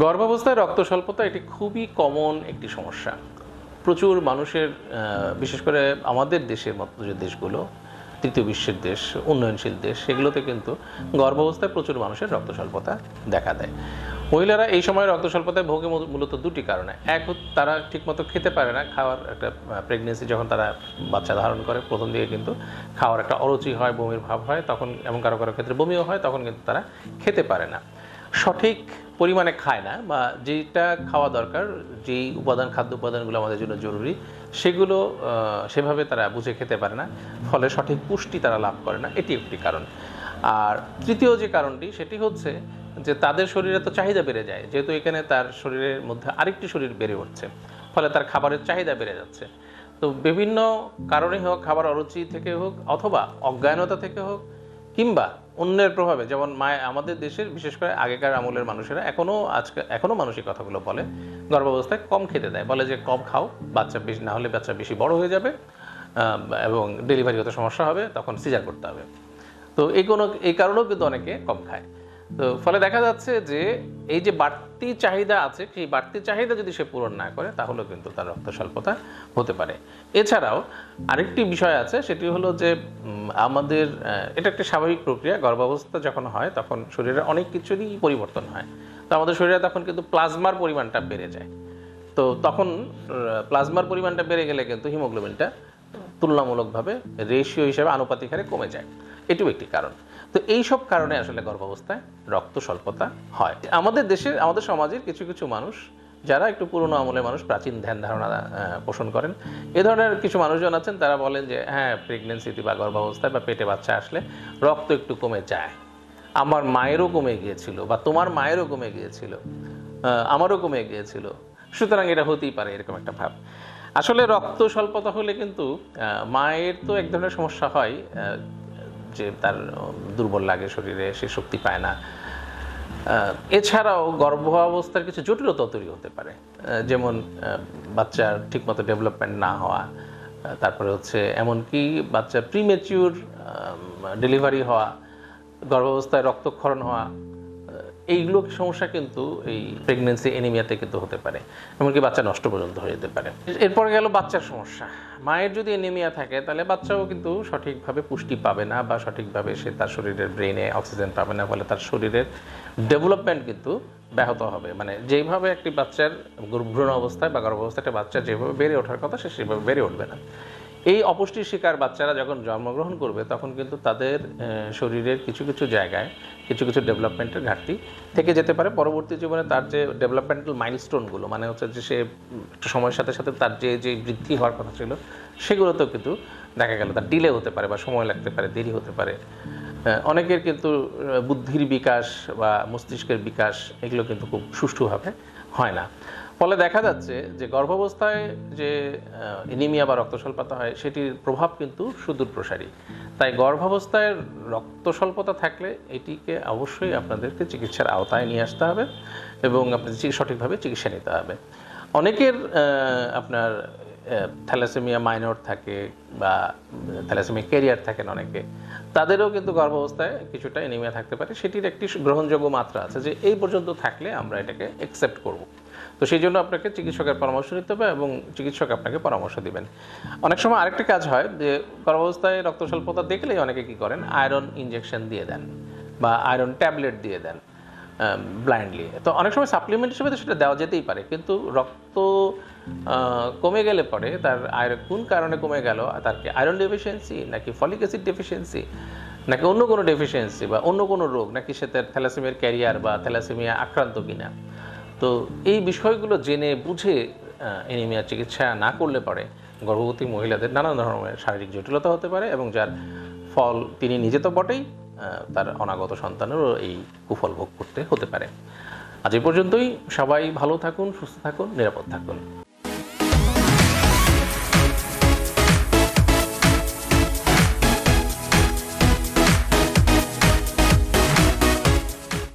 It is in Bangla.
গর্ভাবস্থায় রক্ত স্বল্পতা এটি খুবই কমন একটি সমস্যা। প্রচুর মানুষের বিশেষ করে আমাদের দেশের মতো যে দেশগুলো, তৃতীয় বিশ্বের দেশ, উন্নয়নশীল দেশ, সেগুলোতে কিন্তু গর্ভাবস্থায় প্রচুর মানুষের রক্ত স্বল্পতা দেখা দেয়। মহিলারা এই সময় রক্ত স্বল্পতায় ভোগে মূলত দুটি কারণে। এক তারা ঠিকমতো খেতে পারে না, খাওয়ার একটা প্রেগনেন্সি যখন তারা বাচ্চা ধারণ করে, প্রথম দিকে কিন্তু খাওয়ার একটা অরুচি হয়, বমির ভাব হয়, তখন এমন কারও কারও ক্ষেত্রে বমিও হয়, তখন কিন্তু তারা খেতে পারে না। সঠিক পরিমাণে খায় না বা যেটা খাওয়া দরকার, যেই উপাদান, খাদ্য উপাদানগুলো আমাদের জন্য জরুরি, সেগুলো সেভাবে তারা বুঝে খেতে পারে না, ফলে সঠিক পুষ্টি তারা লাভ করে না। এটি একটি কারণ। আর তৃতীয় যে কারণটি, সেটি হচ্ছে যে তাদের শরীরে তো চাহিদা বেড়ে যায়, যেহেতু এখানে তার শরীরের মধ্যে আরেকটি শরীর বেড়ে উঠছে, ফলে তার খাবারের চাহিদা বেড়ে যাচ্ছে। তো বিভিন্ন কারণে হোক, খাবার অরুচি থেকে হোক, অথবা অজ্ঞানতা থেকে হোক কিংবা অন্যের প্রভাবে, যেমন মায় আমাদের দেশের, বিশেষ করে আগেকার আমলের মানুষেরা এখনও আজকে এখনও মানুষ এই কথাগুলো বলে। গর্ভাবস্থায় কম খেতে দেয়। বলে যে, কম খাও, বাচ্চা বেশি, না হলে বাচ্চা বেশি বড় হয়ে যাবে এবং ডেলিভারি হতে সমস্যা হবে, তখন সিজার করতে হবে। তো এই কোনো, এই কারণেও কিন্তু অনেকে কম খায়। তো ফলে দেখা যাচ্ছে যে এই যে বাড়তি চাহিদা আছে, সেই বাড়তি চাহিদা যদি সে পূরণ না করে, তাহলেও কিন্তু তার রক্ত স্বল্পতা হতে পারে। এছাড়াও আরেকটি বিষয় আছে, সেটি হলো যে আমাদের এটা একটা স্বাভাবিক প্রক্রিয়া। গর্ভাবস্থা যখন হয়, তখন শরীরে অনেক কিছুরই পরিবর্তন হয়। তো আমাদের শরীরে তখন কিন্তু প্লাজমার পরিমাণটা বেড়ে যায়। তো তখন প্লাজমার পরিমাণটা বেড়ে গেলে কিন্তু হিমোগ্লোবিনটা তুলনামূলকভাবে রেশিও হিসেবে আনুপাতিক হারে কমে যায়। এটিও একটি কারণ। তো এই সব কারণে আসলে গর্ভাবস্থায় রক্ত স্বল্পতা হয়। আমাদের দেশের আমাদের সমাজের কিছু কিছু মানুষ, যারা একটু পুরনো আমলের মানুষ, প্রাচীন ধ্যান ধারণা পোষণ করেন, এ ধরনের কিছু মানুষজন আছেন, তারা বলেন যে হ্যাঁ প্রেগনেন্সিতে বা গর্ভাবস্থায় বা পেটে বাচ্চা আসলে রক্ত একটু কমে যায়। আমার মায়েরও কমে গিয়েছিল বা তোমার মায়েরও কমে গিয়েছিল আমারও কমে গিয়েছিল। সুতরাং এটা হতেই পারে এরকম একটা ভাব। আসলে রক্ত স্বল্পতা হলে কিন্তু মায়ের তো এক ধরনের সমস্যা হয় যে তার দুর্বল লাগে শরীরে, সে শক্তি পায় না। এছাড়াও গর্ভ অবস্থার কিছু জটিলতা তৈরি হতে পারে। যেমন বাচ্চার ঠিকমতো ডেভেলপমেন্ট না হওয়া তারপরে হচ্ছে এমনকি বাচ্চার প্রিমেচিউর ডেলিভারি হওয়া, গর্ভাবস্থায় রক্তক্ষরণ হওয়া এইগুলো সমস্যা কিন্তু এই প্রেগনেন্সি এনিমিয়াতে কিন্তু হতে পারে, এমনকি বাচ্চা নষ্ট পর্যন্ত হয়ে যেতে পারে। এরপর গেল বাচ্চার সমস্যা। মায়ের যদি এনিমিয়া থাকে, তাহলে বাচ্চাও কিন্তু সঠিকভাবে পুষ্টি পাবে না বা সঠিকভাবে সে তার শরীরের ব্রেনে অক্সিজেন পাবে না, ফলে তার শরীরের ডেভেলপমেন্ট কিন্তু ব্যাহত হবে। মানে যেইভাবে একটি বাচ্চার ভ্রূণ অবস্থায় বা গর্ভ অবস্থায় একটা বাচ্চা যেভাবে বেড়ে ওঠার কথা, সে সেভাবে বেড়ে উঠবে না। এই অপুষ্টির শিকার বাচ্চারা যখন জন্মগ্রহণ করবে, তখন কিন্তু তাদের শরীরের কিছু কিছু জায়গায় কিছু কিছু ডেভেলপমেন্টের ঘাটতি থেকে যেতে পারে। পরবর্তী জীবনে তার যে ডেভেলপমেন্টাল মাইলস্টোনগুলো মানে হচ্ছে যে সে সময়ের সাথে সাথে তার যে যে বৃদ্ধি হওয়ার কথা ছিল, সেগুলোতেও কিন্তু দেখা গেল তার ডিলে হতে পারে বা সময় লাগতে পারে, দেরি হতে পারে। অনেকের কিন্তু বুদ্ধির বিকাশ বা মস্তিষ্কের বিকাশ এগুলো কিন্তু খুব সুষ্ঠুভাবে হয় না। ফলে দেখা যাচ্ছে যে গর্ভাবস্থায় যে এনিমিয়া বা রক্ত স্বল্পতা হয়, সেটির প্রভাব কিন্তু সুদূর প্রসারী। তাই গর্ভাবস্থায় রক্ত স্বল্পতা থাকলে এটিকে অবশ্যই আপনাদেরকে চিকিৎসার আওতায় নিয়ে আসতে হবে এবং আপনাদের সঠিকভাবে চিকিৎসা নিতে হবে। অনেকের আপনার থ্যালাসেমিয়া মাইনর থাকে বা থ্যালাসেমিয়া ক্যারিয়ার থাকেন অনেকে, তাদেরও কিন্তু গর্ভাবস্থায় কিছুটা এনিমিয়া থাকতে পারে। সেটির একটি গ্রহণযোগ্য মাত্রা আছে যে এই পর্যন্ত থাকলে আমরা এটাকে অ্যাকসেপ্ট করব। তো সেই জন্য আপনাকে চিকিৎসকের পরামর্শ নিতে হবে এবং চিকিৎসক আপনাকে পরামর্শ দিবেন। অনেক সময় আরেকটা কাজ হয় যে গর্ভাবস্থায় রক্ত স্বল্পতা দেখলেই অনেকে কি করেন? আয়রন ইনজেকশন দিয়ে দেন বা আয়রন ট্যাবলেট দিয়ে দেন ব্লাইন্ডলি তো অনেক সময় সাপ্লিমেন্ট হিসেবে তো সেটা দেওয়া যেতেই পারে, কিন্তু রক্ত কমে গেলে পরে তার আয়রন, কোন কারণে কমে গেল? তার কি আয়রন ডেফিসিয়েন্সি নাকি ফলিক অ্যাসিড ডেফিসিয়েন্সি নাকি অন্য কোনো ডেফিসিয়েন্সি বা অন্য কোনো রোগ? নাকি সে তার থ্যালাসেমিয়ার ক্যারিয়ার বা থ্যালাসেমিয়া আক্রান্ত কিনা? তো এই বিষয়গুলো জেনে বুঝে এনিমিয়া চিকিৎসা না করলে পরে গর্ভবতী মহিলাদের নানা ধরনের শারীরিক জটিলতা হতে পারে এবং যার ফল তিনি নিজে তো বটেই তার অনাগত সন্তানেরও এই কুফল ভোগ করতে হতে পারে। আজ এই পর্যন্তই। সবাই ভালো থাকুন, সুস্থ থাকুন, নিরাপদ থাকুন।